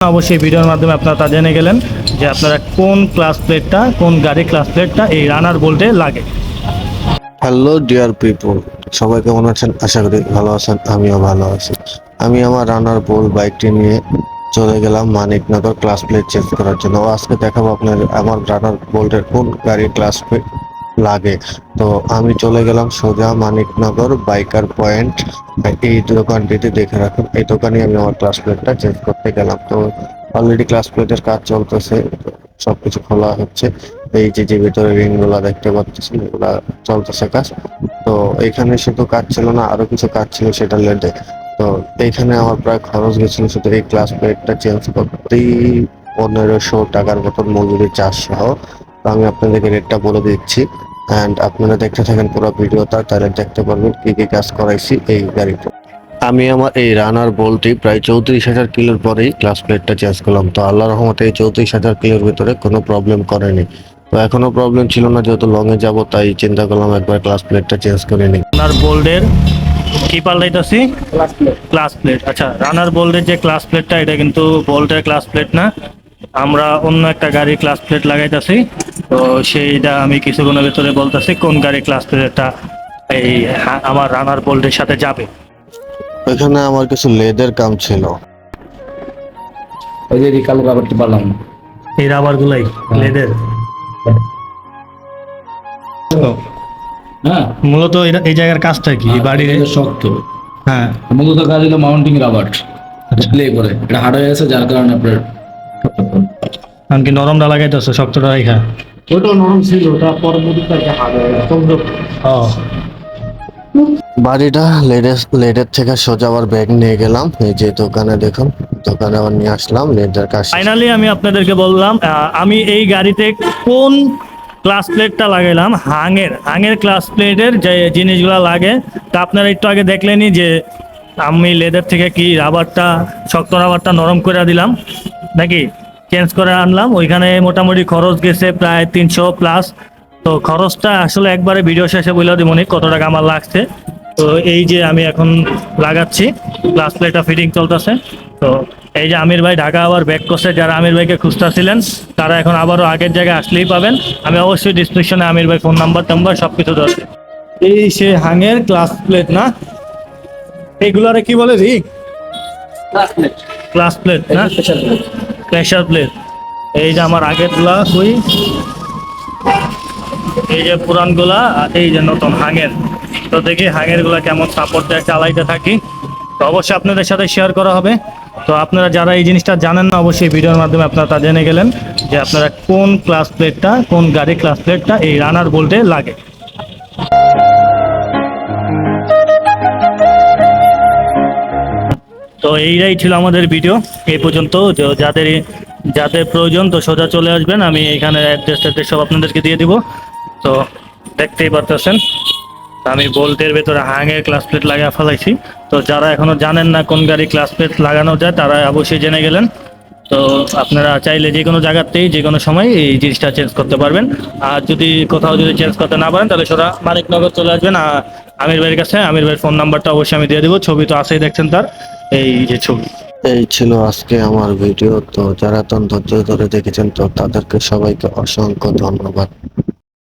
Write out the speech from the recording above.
অবশ্যই ভিডিওর মাধ্যমে আপনারা তা জেনে গেলেন যে আপনারা কোন ক্লাস প্লেটটা কোন গাড়ি ক্লাস প্লেটটা এই রানার বোল্টে লাগে। হ্যালো ডিয়ার পিপল সবাই কেমন আছেন? আশা করি ভালো আছেন, আমিও ভালো আছি। আমি আমার রানার বোল বাইকটি নিয়ে চলে গেলাম মানিকনগর ক্লাস প্লেট চেঞ্জ করার জন্য। আজকে দেখাবো আপনার আমার রানার বোল্টের কোন গাড়ির ক্লাস প্লেট লাগে। তো আমি চলে গেলাম সোজা মানিকনগর বাইকার পয়েন্ট এই দোকানটিতে দেখে রাখুন, এই দোকানে আমি আমার ক্লাস প্লেটটা চেঞ্জ করতে গেলাম। তো অলরেডি ক্লাস প্লেটের কাজ চলতেছে, সবকিছু খোলা হচ্ছে। এই যে যে ভিতরে রিংগুলা দেখতে পাচ্ছেন, এগুলা চলতেছে কাজ। তো এখানে শুধু কাজ ছিল না, আরও কিছু কাজ ছিল সেটা লেটে তো এইখানে আমার প্রায় খরচ গেছিল শুধু এই ক্লাস প্লেটটা চেঞ্জ করতেই পনেরোশো টাকার মতন মজুরি চার্জ সহ। তো আমি আপনাদেরকে রেটটা বলে দিচ্ছি। অ্যান্ড আপনারা দেখতে থাকেন পুরো ভিডিওটা তাহলে দেখতে পারবেন কি কি কাজ করাইছি এই গাড়িতে। আমি আমার এই রানার বলটি প্রায় চৌত্রিশ হাজার কিলোর পরেই ক্লাস প্লেটটা চেঞ্জ করলাম। তো আল্লাহ রহমতে এই চৌত্রিশ হাজার কিলোর ভিতরে কোনো প্রবলেম করেনি। তো এখনও প্রবলেম ছিল না যেহেতু লং এ যাব তাই চিন্তা করলাম একবার ক্লাস প্লেটটা চেঞ্জ করে নিই। রানার বোল্ডের কি পাল্টাইতেছি? ক্লাস প্লেট আচ্ছা রানার বোল্ডের যে ক্লাস প্লেটটা এটা কিন্তু বোল্টের ক্লাস প্লেট না। আমরা অন্য একটা গাড়ির ক্লাস প্লেট লাগাইতেছি। তো সেইটা আমি কিছুক্ষণের ভেতরে বলতেছি কোন গাড়ি ক্লাস প্লেটটা এই আমার রানার বোল্ডের সাথে যাবে। এখানে আমার কিছু লেদের কাম ছিল। ওই যে রিকাল করতে পারলাম এই রাবার গুলাই লেদের? হ্যাঁ। মূলত এই জায়গার কাজটা কি? বাড়ির শক্ত। হ্যাঁ। মূলত কাজ হলো মাউন্টিং রাবার প্লে করে। এটা হার্ড হয়ে গেছে যার কারণে আপনার কারণ কি নরমটা লাগাইতেছে শক্তটা রেখা ওটা নরম ছিল ওটা পরবর্তীতে হার্ড হয়ে ও। বাড়িটা লেডের লেডের থেকে সোজা আবার ব্যাগ নিয়ে গেলাম এই যে দোকানে দেখুন দোকানে আবার নিয়ে আসলাম লেডের শেষ। ফাইনালি আমি আপনাদেরকে বললাম আমি এই গাড়িতে কোন ক্লাস প্লেটটা লাগাইলাম? হাঙের হাঙের ক্লাস প্লেটের যে জিনিসগুলো লাগে তা আপনারা একটু আগে দেখলেনই যে আমি লেদার থেকে কি রাবারটা শক্ত রাবারটা নরম করে দিলাম নাকি? চেঞ্জ করে আনলাম। ওইখানে মোটামুটি খরচ গেছে প্রায় তিনশো প্লাস তো খরচটা আসলে একবারে ভিডিও শেষে বলে দিব কত টাকা আমার লাগছে। তো এই যে আমি এখন লাগাচ্ছি ক্লাস প্লেটটা ফিটিং চলতেছে। তো এই যে আমির ভাই ঢাকা আবার ব্যাক করছে যারা আমির ভাইকে খুঁজতেছিলেন তারা এখন আবারও আগের জায়গায় আসলেই পাবেন। আমি অবশ্যই ডিসক্রিপশনে আমির ভাই ফোন নাম্বার টাম্বার সব কিছু আছে। এই সে হাঙের ক্লাস প্লেট না? এইগুলারে কি বলে রিক ক্লাস প্লেট ক্লাস প্লেট না? প্রেশার প্লেট এই যে আমার আগেরগুলা কই? এই যে পুরানগুলা আর এই যে নতুন হাঙের। তো দেখি হাঙেরগুলা কেমন সাপোর্ট দেয়, চালাইতে থাকি। তো অবশ্যই আপনাদের সাথে শেয়ার করা হবে। তো আপনারা যারা এই জিনিসটা জানেন না, অবশ্যই ভিডিওর মাধ্যমে আপনারা তা জেনে গেলেন যে আপনারা কোন ক্লাস প্লেটটা কোন গাড়ির ক্লাস প্লেটটা এই রানার বোল্টে লাগে। তো এইটাই ছিল আমাদের ভিডিও এই পর্যন্ত যাদের যাদের প্রয়োজন, তো সোজা চলে আসবেন। আমি এখানে অ্যাড্রেস ট্যাড্রেস সব আপনাদেরকে দিয়ে দিব। তো দেখতেই পারতেছেন, আমি বোল্টের ভেতরে হাঙের ক্লাস প্লেট লাগিয়ে ফেলাইছি। তো যারা এখনও জানেন না কোন গাড়ি ক্লাস প্লেট লাগানো যায়, তারা অবশ্যই জেনে গেলেন। তো আপনারা চাইলে যে কোনো জায়গাতেই, যে কোনো সময় এই জিনিসটা চেঞ্জ করতে পারবেন। আর যদি কোথাও যদি চেঞ্জ করতে না পারেন, তাহলে সোজা মানিকনগর চলে আসবেন। আমির ভাইয়ের কাছে, আমির ভাইয়ের ফোন নাম্বারটা অবশ্যই আমি দিয়ে দেবো। ছবি তো আছেই দেখছেন তার। এই যে ছবি। এই ছিল আজকে আমার ভিডিও। তো যারা তন ধৈর্য ধরে দেখেছেন, তো তাদেরকে সবাইকে অসংখ্য ধন্যবাদ।